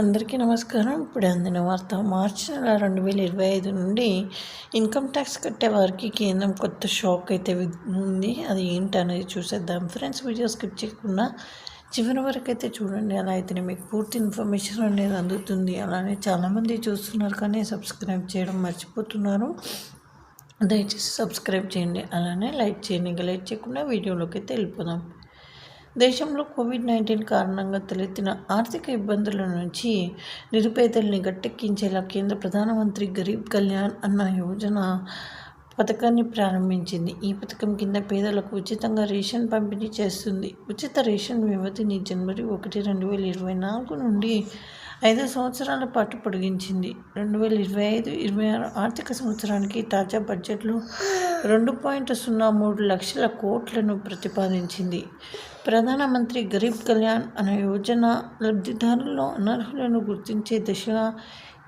అందరికీ నమస్కారం. ఇప్పుడు అందిన వార్త మార్చి నెల రెండు వేల ఇరవై ఐదు నుండి ఇన్కమ్ ట్యాక్స్ కట్టే వారికి కేంద్రం కొత్త షాక్ అయితే ఉంది అది ఏంటి అనేది చూసేద్దాం. ఫ్రెండ్స్ వీడియో స్కిప్ చేయకుండా చివరి వరకు అయితే చూడండి. అలా అయితే మీకు పూర్తి ఇన్ఫర్మేషన్ అనేది అందుతుంది. అలానే చాలామంది చూస్తున్నారు కానీ సబ్స్క్రైబ్ చేయడం మర్చిపోతున్నారు. దయచేసి సబ్స్క్రైబ్ చేయండి. అలానే లైక్ చేయండి. ఇంకా లైక్ చేయకుండా వీడియోలోకి అయితే వెళ్ళిపోదాం. దేశంలో కోవిడ్ నైన్టీన్ కారణంగా తలెత్తిన ఆర్థిక ఇబ్బందుల నుంచి నిరుపేదల్ని గట్టెక్కించేలా కేంద్ర ప్రధానమంత్రి గరీబ్ కళ్యాణ్ అన్న యోజన పథకాన్ని ప్రారంభించింది. ఈ పథకం కింద పేదలకు ఉచితంగా రేషన్ పంపిణీ చేస్తుంది. ఉచిత రేషన్ వ్యవధిని జనవరి ఒకటి రెండు వేల ఇరవై నాలుగు నుండి ఐదు సంవత్సరాల పాటు పొడిగించింది. రెండు వేల ఇరవై ఐదు ఇరవై ఆరు ఆర్థిక సంవత్సరానికి తాజా బడ్జెట్లో రెండు పాయింట్ సున్నా మూడు లక్షల కోట్లను ప్రతిపాదించింది. ప్రధానమంత్రి గరీబ్ కళ్యాణ్ అనే యోజన లబ్ధిదారుల్లో అనర్హులను గుర్తించే దిశగా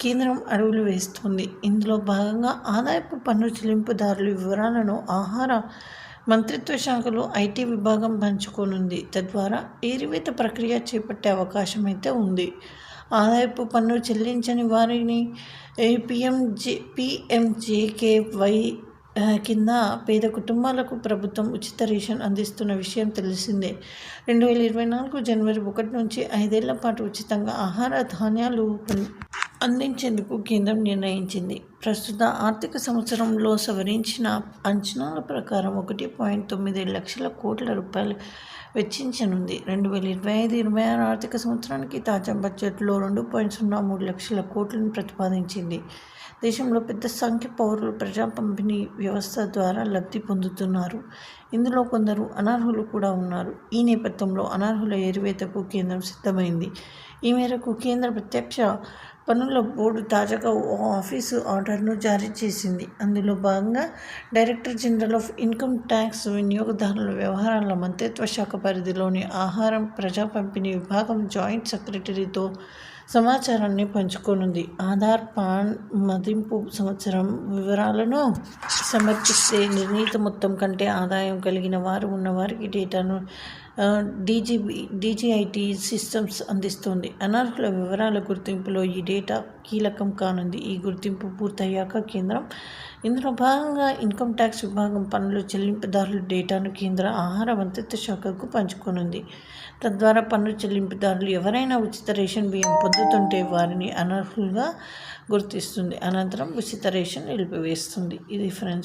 కేంద్రం అడుగులు వేస్తుంది. ఇందులో భాగంగా ఆదాయపు పన్ను చెల్లింపుదారుల వివరాలను ఆహార మంత్రిత్వ శాఖలో ఐటీ విభాగం పంచుకోనుంది. తద్వారా ఏరివేత ప్రక్రియ చేపట్టే అవకాశం అయితే ఉంది. ఆదాయపు పన్ను చెల్లించని వారిని పిఎంజే పిఎంజేకేవై కింద పేద కుటుంబాలకు ప్రభుత్వం ఉచిత రేషన్ అందిస్తున్న విషయం తెలిసిందే. రెండు వేల ఇరవై నాలుగు జనవరి ఒకటి నుంచి ఐదేళ్ళ పాటు ఉచితంగా ఆహార ధాన్యాలు అందించేందుకు కేంద్రం నిర్ణయించింది. ప్రస్తుత ఆర్థిక సంవత్సరంలో సవరించిన అంచనాల ప్రకారం ఒకటి పాయింట్ తొమ్మిది లక్షల కోట్ల రూపాయలు వెచ్చించనుంది. రెండు వేల ఇరవై ఐదు ఇరవై ఆరు ఆర్థిక సంవత్సరానికి తాజా బడ్జెట్లో రెండు పాయింట్ సున్నా మూడు లక్షల కోట్లను ప్రతిపాదించింది. దేశంలో పెద్ద సంఖ్య పౌరులు ప్రజా పంపిణీ వ్యవస్థ ద్వారా లబ్ధి పొందుతున్నారు. ఇందులో కొందరు అనర్హులు కూడా ఉన్నారు. ఈ నేపథ్యంలో అనర్హుల ఏరివేతకు కేంద్రం సిద్ధమైంది. ఈ మేరకు కేంద్ర ప్రత్యక్ష పన్నుల బోర్డు తాజాగా ఓ ఆఫీసు ఆర్డర్ను జారీ చేసింది. అందులో భాగంగా director general of income tax వినియోగదారుల వ్యవహారాల మంత్రిత్వ శాఖ పరిధిలోని ఆహారం ప్రజా పంపిణీ విభాగం జాయింట్ సెక్రటరీతో సమాచారాన్ని పంచుకోనుంది. ఆధార్ పాన్ మదింపు సంవత్సరం వివరాలను సమర్పిస్తే నిర్ణీత మొత్తం కంటే ఆదాయం కలిగిన వారు ఉన్నవారికి డేటాను డీజీబీ డీజీఐటీ సిస్టమ్స్ అందిస్తుంది. అనర్హుల వివరాల గుర్తింపులో ఈ డేటా కీలకం కానుంది. ఈ గుర్తింపు పూర్తయ్యాక కేంద్రం ఇందులో భాగంగా ఇన్కమ్ ట్యాక్స్ విభాగం పన్నుల చెల్లింపుదారుల డేటాను కేంద్ర ఆహార మంత్రిత్వ శాఖకు పంచుకోనుంది. తద్వారా పన్ను చెల్లింపుదారులు ఎవరైనా ఉచిత రేషన్ బియ్యం పొందుతుంటే వారిని అనర్హులుగా గుర్తిస్తుంది. అనంతరం ఉచిత రేషన్ నిలిపివేస్తుంది. ఇది ఫ్రెండ్స్